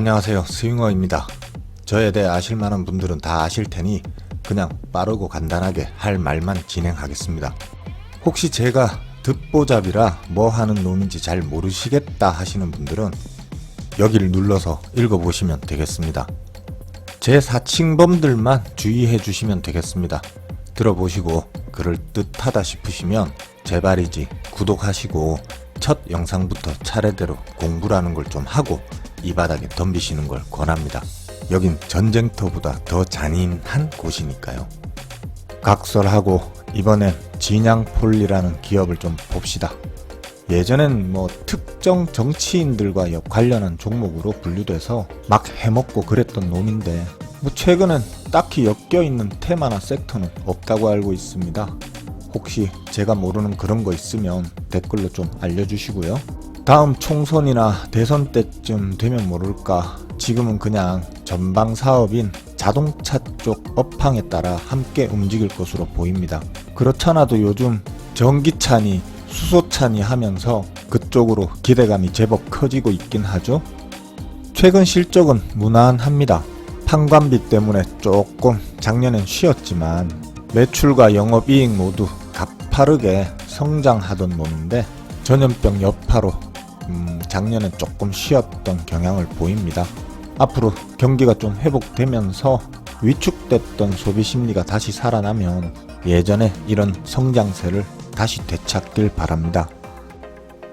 안녕하세요. 스윙어입니다. 저에 대해 아실 만한 분들은 다 아실 테니 그냥 빠르고 간단하게 할 말만 진행하겠습니다. 혹시 제가 듣보잡이라 뭐 하는 놈인지 잘 모르시겠다 하시는 분들은 여기를 눌러서 읽어보시면 되겠습니다. 제 사칭범들만 주의해 주시면 되겠습니다. 들어보시고 그럴 듯하다 싶으시면 제발이지 구독하시고 첫 영상부터 차례대로 공부라는 걸 좀 하고 이 바닥에 덤비시는 걸 권합니다. 여긴 전쟁터보다 더 잔인한 곳이니까요. 각설하고 이번엔 진양폴리라는 기업을 좀 봅시다. 예전엔 뭐 특정 정치인들과 여- 관련한 종목으로 분류돼서 막 해먹고 그랬던 놈인데 뭐 최근엔 딱히 엮여있는 테마나 섹터는 없다고 알고 있습니다. 혹시 제가 모르는 그런 거 있으면 댓글로 좀 알려주시고요. 다음 총선이나 대선 때쯤 되면 모를까 지금은 그냥 전방 사업인 자동차 쪽 업황에 따라 함께 움직일 것으로 보입니다. 그렇잖아도 요즘 전기차니 수소차니 하면서 그쪽으로 기대감이 제법 커지고 있긴 하죠. 최근 실적은 무난합니다. 판관비 때문에 조금 작년엔 쉬었지만 매출과 영업이익 모두 가파르게 성장하던 놈인데 전염병 여파로 음, 작년엔 조금 쉬었던 경향을 보입니다. 앞으로 경기가 좀 회복되면서 위축됐던 소비 심리가 다시 살아나면 예전에 이런 성장세를 다시 되찾길 바랍니다.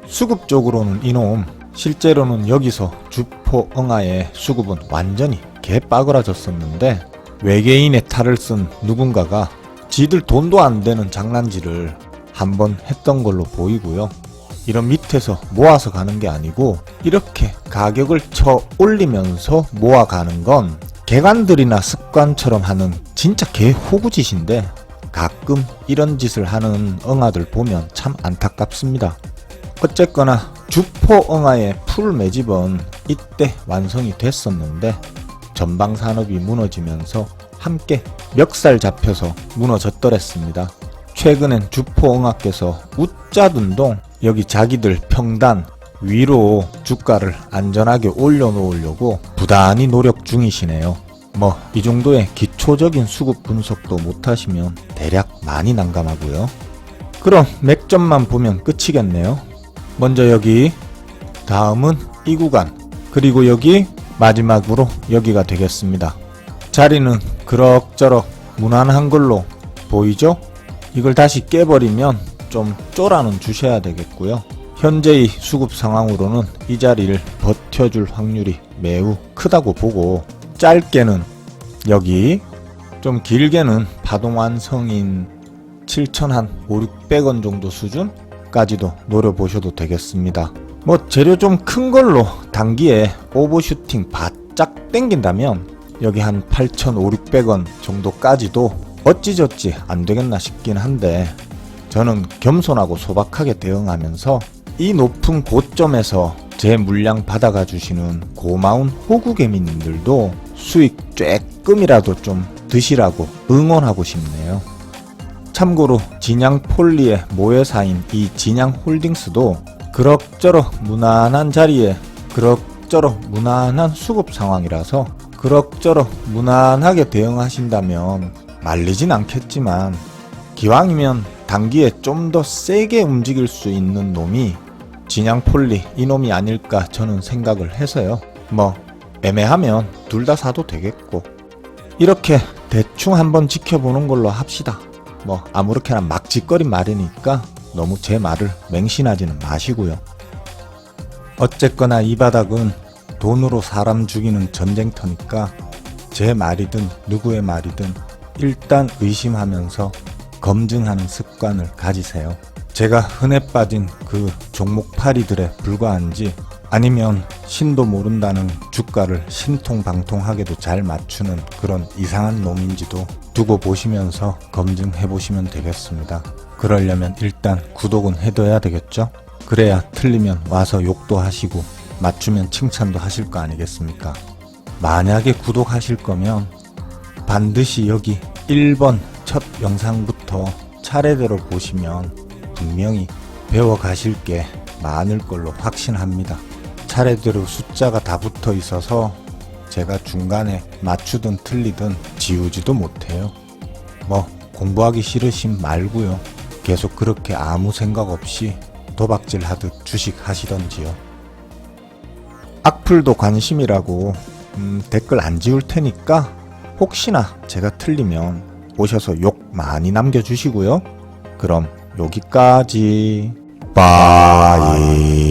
수급적으로는 이놈, 실제로는 여기서 주포 응아의 수급은 완전히 개빠그라졌었는데 외계인의 탈을 쓴 누군가가 지들 돈도 안 되는 장난질을 한번 했던 걸로 보이고요. 이런 밑에서 모아서 가는 게 아니고 이렇게 가격을 쳐 올리면서 모아가는 건 개관들이나 습관처럼 하는 진짜 개 호구짓인데 가끔 이런 짓을 하는 응아들 보면 참 안타깝습니다. 어쨌거나 주포 응아의 풀 매집은 이때 완성이 됐었는데 전방 산업이 무너지면서 함께 멱살 잡혀서 무너졌더랬습니다. 최근엔 주포 응아께서 웃자둔동 여기 자기들 평단 위로 주가를 안전하게 올려놓으려고 부단히 노력 중이시네요. 뭐 이 정도의 기초적인 수급 분석도 못하시면 대략 많이 난감하고요. 그럼 맥점만 보면 끝이겠네요. 먼저 여기, 다음은 이 구간, 그리고 여기 마지막으로 여기가 되겠습니다. 자리는 그럭저럭 무난한 걸로 보이죠? 이걸 다시 깨버리면 좀 쫄아는 주셔야 되겠고요. 현재의 수급 상황으로는 이 자리를 버텨줄 확률이 매우 크다고 보고 짧게는 여기 좀 길게는 파동 완성인 7천 한 5, 600원 정도 수준까지도 노려보셔도 되겠습니다. 뭐 재료 좀 큰 걸로 단기에 오버슈팅 바짝 땡긴다면 여기 한 8,500원 정도까지도 어찌저찌 안 되겠나 싶긴 한데 저는 겸손하고 소박하게 대응하면서 이 높은 고점에서 제 물량 받아가 주시는 고마운 호구개미님들도 수익 쬐끔이라도 좀 드시라고 응원하고 싶네요. 참고로 진양 폴리의 모회사인 이 진양 홀딩스도 그럭저럭 무난한 자리에 그럭저럭 무난한 수급 상황이라서 그럭저럭 무난하게 대응하신다면 말리진 않겠지만 기왕이면 단기에 좀 더 세게 움직일 수 있는 놈이 진양 폴리 이놈이 아닐까 저는 생각을 해서요. 뭐 애매하면 둘 다 사도 되겠고 이렇게 대충 한번 지켜보는 걸로 합시다. 뭐 아무렇게나 막 짓거린 말이니까 너무 제 말을 맹신하지는 마시고요. 어쨌거나 이 바닥은 돈으로 사람 죽이는 전쟁터니까 제 말이든 누구의 말이든 일단 의심하면서 검증하는 습관을 가지세요. 제가 흔해 빠진 그 종목파리들에 불과한지 아니면 신도 모른다는 주가를 신통방통하게도 잘 맞추는 그런 이상한 놈인지도 두고 보시면서 검증해 보시면 되겠습니다. 그러려면 일단 구독은 해둬야 되겠죠? 그래야 틀리면 와서 욕도 하시고 맞추면 칭찬도 하실 거 아니겠습니까? 만약에 구독하실 거면 반드시 여기 1번 첫 영상부터 차례대로 보시면 분명히 배워 가실 게 많을 걸로 확신합니다. 차례대로 숫자가 다 붙어 있어서 제가 중간에 맞추든 틀리든 지우지도 못해요. 뭐 공부하기 싫으심 말고요. 계속 그렇게 아무 생각 없이 도박질 하듯 주식 하시던지요. 악플도 관심이라고 음, 댓글 안 지울 테니까 혹시나 제가 틀리면 오셔서 욕 많이 남겨주시고요. 그럼 여기까지. 빠이.